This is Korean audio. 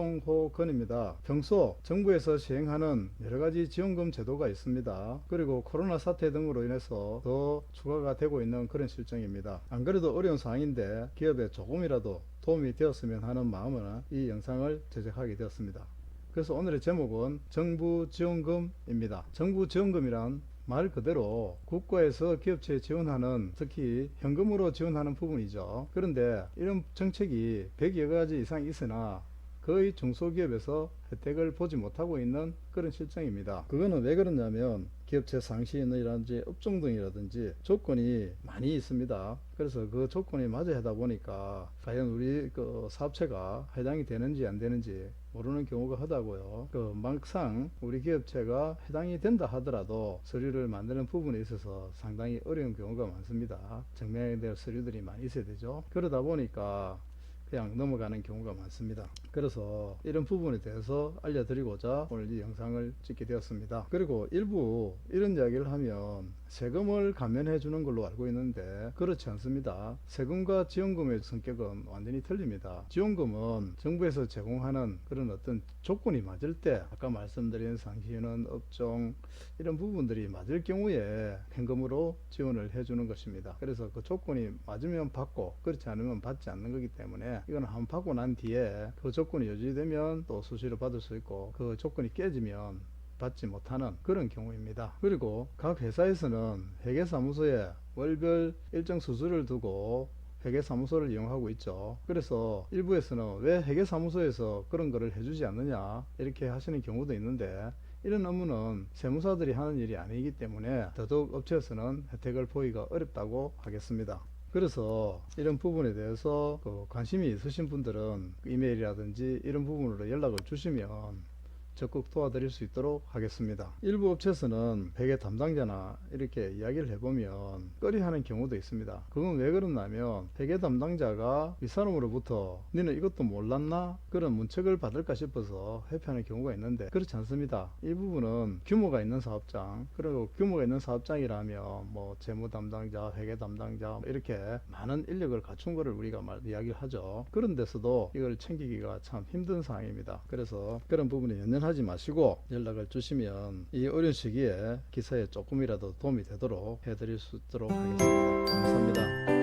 조건입니다. 평소 정부에서 시행하는 여러 가지 지원금 제도가 있습니다. 그리고 코로나 사태 등으로 인해서 더 추가가 되고 있는 그런 실정입니다. 안 그래도 어려운 상황인데 기업에 조금이라도 도움이 되었으면 하는 마음으로 이 영상을 제작하게 되었습니다. 그래서 오늘의 제목은 정부 지원금입니다. 정부 지원금이란 말 그대로 국가에서 기업체에 지원하는 특히 현금으로 지원하는 부분이죠. 그런데 이런 정책이 100여 가지 이상 있으나 거의 중소기업에서 혜택을 보지 못하고 있는 그런 실정입니다. 그거는 왜 그러냐면 기업체 상시인이라든지 업종 등이라든지 조건이 많이 있습니다. 그래서 그 조건이 맞아 하다 보니까 과연 우리 그 사업체가 해당이 되는지 안 되는지 모르는 경우가 하다고요. 그 막상 우리 기업체가 해당이 된다 하더라도 서류를 만드는 부분에 있어서 상당히 어려운 경우가 많습니다. 증명해야 될 서류들이 많이 있어야 되죠. 그러다 보니까 그냥 넘어가는 경우가 많습니다. 그래서 이런 부분에 대해서 알려드리고자 오늘 이 영상을 찍게 되었습니다. 그리고 일부 이런 이야기를 하면 세금을 감면해 주는 걸로 알고 있는데 그렇지 않습니다. 세금과 지원금의 성격은 완전히 틀립니다. 지원금은 정부에서 제공하는 그런 어떤 조건이 맞을 때 아까 말씀드린 상시는 업종 이런 부분들이 맞을 경우에 현금으로 지원을 해주는 것입니다. 그래서 그 조건이 맞으면 받고 그렇지 않으면 받지 않는 거기 때문에 이건 한번 받고 난 뒤에 그 조건이 유지되면 또 수시로 받을 수 있고 그 조건이 깨지면 받지 못하는 그런 경우입니다. 그리고 각 회사에서는 회계사무소에 월별 일정 수수료를 두고 회계사무소를 이용하고 있죠. 그래서 일부에서는 왜 회계사무소에서 그런 거를 해주지 않느냐 이렇게 하시는 경우도 있는데 이런 업무는 세무사들이 하는 일이 아니기 때문에 더더욱 업체에서는 혜택을 보기가 어렵다고 하겠습니다. 그래서 이런 부분에 대해서 그 관심이 있으신 분들은 이메일이라든지 이런 부분으로 연락을 주시면 적극 도와드릴 수 있도록 하겠습니다. 일부 업체에서는 회계 담당자나 이렇게 이야기를 해보면 꺼리하는 경우도 있습니다. 그건 왜 그러냐면 회계 담당자가 윗사람으로부터 너는 이것도 몰랐나? 그런 문책을 받을까 싶어서 회피하는 경우가 있는데 그렇지 않습니다. 이 부분은 규모가 있는 사업장 그리고 규모가 있는 사업장이라면 뭐 재무 담당자, 회계 담당자 이렇게 많은 인력을 갖춘 거를 우리가 말 이야기를 하죠. 그런 데서도 이걸 챙기기가 참 힘든 상황입니다. 그래서 그런 부분에 연연 하지 마시고 연락을 주시면 이 어려운 시기에 기사에 조금이라도 도움이 되도록 해드릴 수 있도록 하겠습니다. 감사합니다.